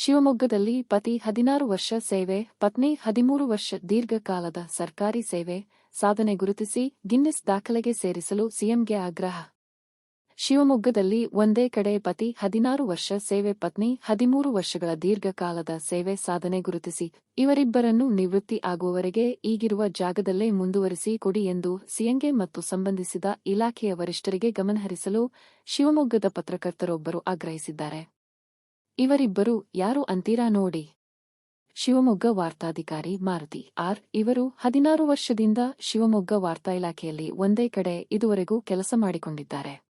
ಶಿವಮೊಗ್ಗದಲ್ಲಿ ಪತಿ ಹದಿನಾರು ವರ್ಷ ಸೇವೆ, ಪತ್ನಿ ಹದಿಮೂರು ವರ್ಷ ದೀರ್ಘಕಾಲದ ಸರ್ಕಾರಿ ಸೇವೆ, ಸಾಧನೆ ಗುರುತಿಸಿ ಗಿನ್ನೆಸ್ ದಾಖಲೆಗೆ ಸೇರಿಸಲು ಸಿಎಂಗೆ ಆಗ್ರಹ. ಶಿವಮೊಗ್ಗದಲ್ಲಿ ಒಂದೇ ಕಡೆ ಪತಿ ಹದಿನಾರು ವರ್ಷ ಸೇವೆ, ಪತ್ನಿ ಹದಿಮೂರು ವರ್ಷಗಳ ದೀರ್ಘಕಾಲದ ಸೇವೆ, ಸಾಧನೆ ಗುರುತಿಸಿ ಇವರಿಬ್ಬರನ್ನು ನಿವೃತ್ತಿ ಆಗುವವರೆಗೆ ಈಗಿರುವ ಜಾಗದಲ್ಲೇ ಮುಂದುವರಿಸಿ ಕೊಡಿ ಎಂದು ಸಿಎಂಗೆ ಮತ್ತು ಸಂಬಂಧಿಸಿದ ಇಲಾಖೆಯ ವರಿಷ್ಠರಿಗೆ ಗಮನಹರಿಸಲು ಶಿವಮೊಗ್ಗದ ಪತ್ರಕರ್ತರೊಬ್ಬರು ಆಗ್ರಹಿಸಿದ್ದಾರೆ. ಇವರಿಬ್ಬರು ಯಾರು ಅಂತೀರಾ ನೋಡಿ. ಶಿವಮೊಗ್ಗ ವಾರ್ತಾಧಿಕಾರಿ ಮಾರುತಿ ಆರ್. ಇವರು ಹದಿನಾರು ವರ್ಷದಿಂದ ಶಿವಮೊಗ್ಗ ವಾರ್ತಾ ಇಲಾಖೆಯಲ್ಲಿ ಒಂದೇ ಕಡೆ ಇದುವರೆಗೂ ಕೆಲಸ ಮಾಡಿಕೊಂಡಿದ್ದಾರೆ.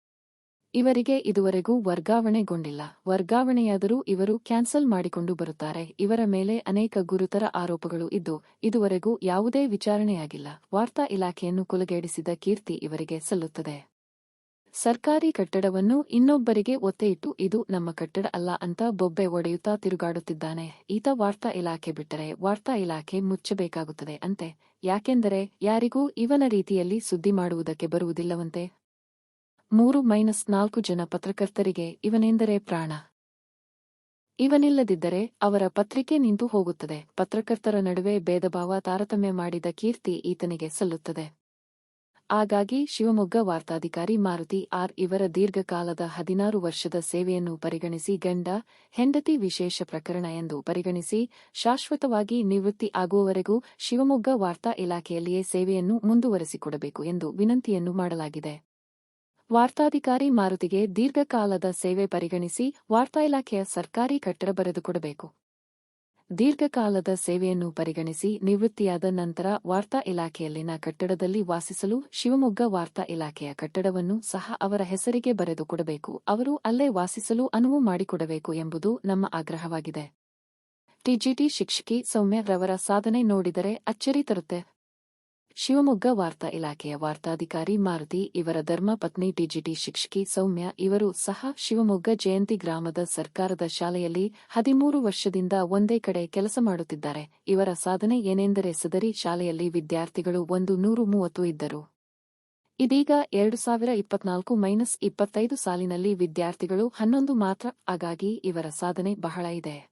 ಇವರಿಗೆ ಇದುವರೆಗೂ ವರ್ಗಾವಣೆಗೊಂಡಿಲ್ಲ. ವರ್ಗಾವಣೆಯಾದರೂ ಇವರು ಕ್ಯಾನ್ಸಲ್ ಮಾಡಿಕೊಂಡು ಬರುತ್ತಾರೆ. ಇವರ ಮೇಲೆ ಅನೇಕ ಗುರುತರ ಆರೋಪಗಳು ಇದ್ದು, ಇದುವರೆಗೂ ಯಾವುದೇ ವಿಚಾರಣೆಯಾಗಿಲ್ಲ. ವಾರ್ತಾ ಇಲಾಖೆಯನ್ನು ಕುಲಗೇಡಿಸಿದ ಕೀರ್ತಿ ಇವರಿಗೆ ಸಲ್ಲುತ್ತದೆ. ಸರ್ಕಾರಿ ಕಟ್ಟಡವನ್ನು ಇನ್ನೊಬ್ಬರಿಗೆ ಒತ್ತೆಯಿಟ್ಟು ಇದು ನಮ್ಮ ಕಟ್ಟಡ ಅಲ್ಲ ಅಂತ ಬೊಬ್ಬೆ ಒಡೆಯುತ್ತಾ ತಿರುಗಾಡುತ್ತಿದ್ದಾನೆ. ಈತ ವಾರ್ತಾ ಇಲಾಖೆ ಬಿಟ್ಟರೆ ವಾರ್ತಾ ಇಲಾಖೆ ಮುಚ್ಚಬೇಕಾಗುತ್ತದೆ ಅಂತೆ. ಯಾಕೆಂದರೆ ಯಾರಿಗೂ ಇವನ ರೀತಿಯಲ್ಲಿ ಸುದ್ದಿ ಮಾಡುವುದಕ್ಕೆ ಬರುವುದಿಲ್ಲವಂತೆ. ಮೂರು ಮೈನಸ್ ನಾಲ್ಕು ಜನ ಪತ್ರಕರ್ತರಿಗೆ ಇವನೆಂದರೆ ಪ್ರಾಣ. ಇವನಿಲ್ಲದಿದ್ದರೆ ಅವರ ಪತ್ರಿಕೆ ನಿಂತು ಹೋಗುತ್ತದೆ. ಪತ್ರಕರ್ತರ ನಡುವೆ ಭೇದಭಾವ ತಾರತಮ್ಯ ಮಾಡಿದ ಕೀರ್ತಿ ಈತನಿಗೆ ಸಲ್ಲುತ್ತದೆ. ಹಾಗಾಗಿ ಶಿವಮೊಗ್ಗ ವಾರ್ತಾಧಿಕಾರಿ ಮಾರುತಿ ಆರ್ ಇವರ ದೀರ್ಘಕಾಲದ ಹದಿನಾರು ವರ್ಷದ ಸೇವೆಯನ್ನು ಪರಿಗಣಿಸಿ ಗಂಡ, ಹೆಂಡತಿ ವಿಶೇಷ ಪ್ರಕರಣ ಎಂದು ಪರಿಗಣಿಸಿ ಶಾಶ್ವತವಾಗಿ ನಿವೃತ್ತಿ ಆಗುವವರೆಗೂ ಶಿವಮೊಗ್ಗ ವಾರ್ತಾ ಇಲಾಖೆಯಲ್ಲಿಯೇ ಸೇವೆಯನ್ನು ಮುಂದುವರೆಸಿಕೊಡಬೇಕು ಎಂದು ವಿನಂತಿಯನ್ನು ಮಾಡಲಾಗಿದೆ. ವಾರ್ತಾಧಿಕಾರಿ ಮಾರುತಿಗೆ ದೀರ್ಘಕಾಲದ ಸೇವೆ ಪರಿಗಣಿಸಿ ವಾರ್ತಾ ಇಲಾಖೆಯ ಸರ್ಕಾರಿ ಕಟ್ಟಡ ಬರೆದುಕೊಡಬೇಕು ದೀರ್ಘಕಾಲದ ಸೇವೆಯನ್ನು ಪರಿಗಣಿಸಿ ನಿವೃತ್ತಿಯಾದ ನಂತರ ವಾರ್ತಾ ಇಲಾಖೆಯಲ್ಲಿನ ಕಟ್ಟಡದಲ್ಲಿ ವಾಸಿಸಲು ಶಿವಮೊಗ್ಗ ವಾರ್ತಾ ಇಲಾಖೆಯ ಕಟ್ಟಡವನ್ನು ಸಹ ಅವರ ಹೆಸರಿಗೆ ಬರೆದು ಕೊಡಬೇಕು. ಅವರು ಅಲ್ಲೇ ವಾಸಿಸಲು ಅನುವು ಮಾಡಿಕೊಡಬೇಕು ಎಂಬುದು ನಮ್ಮ ಆಗ್ರಹವಾಗಿದೆ. ಟಿಜಿಟಿ ಶಿಕ್ಷಕಿ ಸೌಮ್ಯ ರವರ ಸಾಧನೆ ನೋಡಿದರೆ ಅಚ್ಚರಿ ತರುತ್ತೆ. ಶಿವಮೊಗ್ಗ ವಾರ್ತಾ ಇಲಾಖೆಯ ವಾರ್ತಾಧಿಕಾರಿ ಮಾರುತಿ, ಇವರ ಧರ್ಮ ಪತ್ನಿ ಟಿಜಿಟಿ ಶಿಕ್ಷಕಿ ಸೌಮ್ಯ, ಇವರು ಸಹ ಶಿವಮೊಗ್ಗ ಜಯಂತಿ ಗ್ರಾಮದ ಸರ್ಕಾರದ ಶಾಲೆಯಲ್ಲಿ ಹದಿಮೂರು ವರ್ಷದಿಂದ ಒಂದೇ ಕಡೆ ಕೆಲಸ ಮಾಡುತ್ತಿದ್ದಾರೆ. ಇವರ ಸಾಧನೆ ಏನೆಂದರೆ ಸದರಿ ಶಾಲೆಯಲ್ಲಿ ವಿದ್ಯಾರ್ಥಿಗಳು ಒಂದು ನೂರು ಮೂವತ್ತು ಇದ್ದರು. ಇದೀಗ ಎರಡು ಸಾವಿರ ಇಪ್ಪತ್ನಾಲ್ಕು ಮೈನಸ್ ಇಪ್ಪತ್ತೈದು ಸಾಲಿನಲ್ಲಿ ವಿದ್ಯಾರ್ಥಿಗಳು ಹನ್ನೊಂದು ಮಾತ್ರ, ಹಾಗಾಗಿ ಇವರ ಸಾಧನೆ ಬಹಳ ಇದೆ.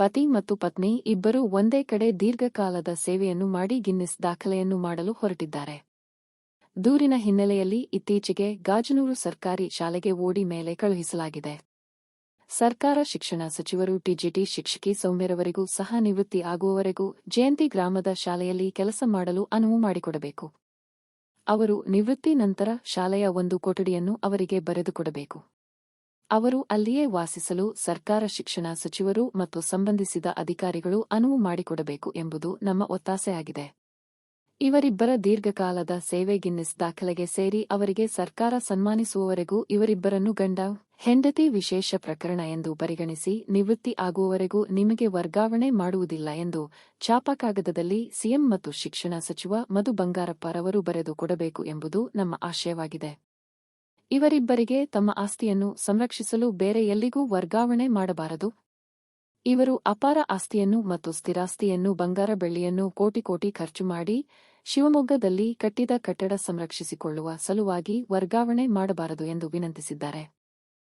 ಪತಿ ಮತ್ತು ಪತ್ನಿ ಇಬ್ಬರೂ ಒಂದೇ ಕಡೆ ದೀರ್ಘಕಾಲದ ಸೇವೆಯನ್ನು ಮಾಡಿ ಗಿನ್ನಿಸ್ ದಾಖಲೆಯನ್ನು ಮಾಡಲು ಹೊರಟಿದ್ದಾರೆ. ದೂರಿನ ಹಿನ್ನೆಲೆಯಲ್ಲಿ ಇತ್ತೀಚೆಗೆ ಗಾಜನೂರು ಸರ್ಕಾರಿ ಶಾಲೆಗೆ ಓಡಿ ಮೇಲೆ ಕಳುಹಿಸಲಾಗಿದೆ. ಸರ್ಕಾರ ಶಿಕ್ಷಣ ಸಚಿವರು ಟಿಜಿಟಿ ಶಿಕ್ಷಕಿ ಸೌಮ್ಯರವರೆಗೂ ಸಹ ನಿವೃತ್ತಿ ಆಗುವವರೆಗೂ ಜಯಂತಿ ಗ್ರಾಮದ ಶಾಲೆಯಲ್ಲಿ ಕೆಲಸ ಮಾಡಲು ಅನುವು ಮಾಡಿಕೊಡಬೇಕು. ಅವರು ನಿವೃತ್ತಿ ನಂತರ ಶಾಲೆಯ ಒಂದು ಕೊಠಡಿಯನ್ನು ಅವರಿಗೆ ಬರೆದುಕೊಡಬೇಕು ಅವರು ಅಲ್ಲಿಯೇ ವಾಸಿಸಲು ಸರ್ಕಾರ, ಶಿಕ್ಷಣ ಸಚಿವರು ಮತ್ತು ಸಂಬಂಧಿಸಿದ ಅಧಿಕಾರಿಗಳು ಅನುವು ಮಾಡಿಕೊಡಬೇಕು ಎಂಬುದು ನಮ್ಮ ಒತ್ತಾಸೆಯಾಗಿದೆ ಇವರಿಬ್ಬರ ದೀರ್ಘಕಾಲದ ಸೇವೆ ಗಿನ್ನಿಸ್ ದಾಖಲೆಗೆ ಸೇರಿ ಅವರಿಗೆ ಸರ್ಕಾರ ಸನ್ಮಾನಿಸುವವರೆಗೂ ಇವರಿಬ್ಬರನ್ನು ಗಂಡ, ಹೆಂಡತಿ ವಿಶೇಷ ಪ್ರಕರಣ ಎಂದು ಪರಿಗಣಿಸಿ ನಿವೃತ್ತಿ ಆಗುವವರೆಗೂ ನಿಮಗೆ ವರ್ಗಾವಣೆ ಮಾಡುವುದಿಲ್ಲ ಎಂದು ಚಾಪಕಾಗದದಲ್ಲಿ ಸಿಎಂ ಮತ್ತು ಶಿಕ್ಷಣ ಸಚಿವ ಮಧು ಬಂಗಾರಪ್ಪರವರು ಬರೆದು ಕೊಡಬೇಕು ಎಂಬುದು ನಮ್ಮ ಆಶಯವಾಗಿದೆ. ಇವರಿಬ್ಬರಿಗೆ ತಮ್ಮ ಆಸ್ತಿಯನ್ನು ಸಂರಕ್ಷಿಸಲು ಬೇರೆ ಎಲ್ಲಿಗೂ ವರ್ಗಾವಣೆ ಮಾಡಬಾರದು. ಇವರು ಅಪಾರ ಆಸ್ತಿಯನ್ನು ಮತ್ತು ಸ್ಥಿರಾಸ್ತಿಯನ್ನು ಬಂಗಾರ ಬೆಳ್ಳಿಯನ್ನು ಕೋಟಿ ಕೋಟಿ ಖರ್ಚು ಮಾಡಿ ಶಿವಮೊಗ್ಗದಲ್ಲಿ ಕಟ್ಟಿದ ಕಟ್ಟಡ ಸಂರಕ್ಷಿಸಿಕೊಳ್ಳುವ ಸಲುವಾಗಿ ವರ್ಗಾವಣೆ ಮಾಡಬಾರದು ಎಂದು ವಿನಂತಿಸಿದ್ದಾರೆ.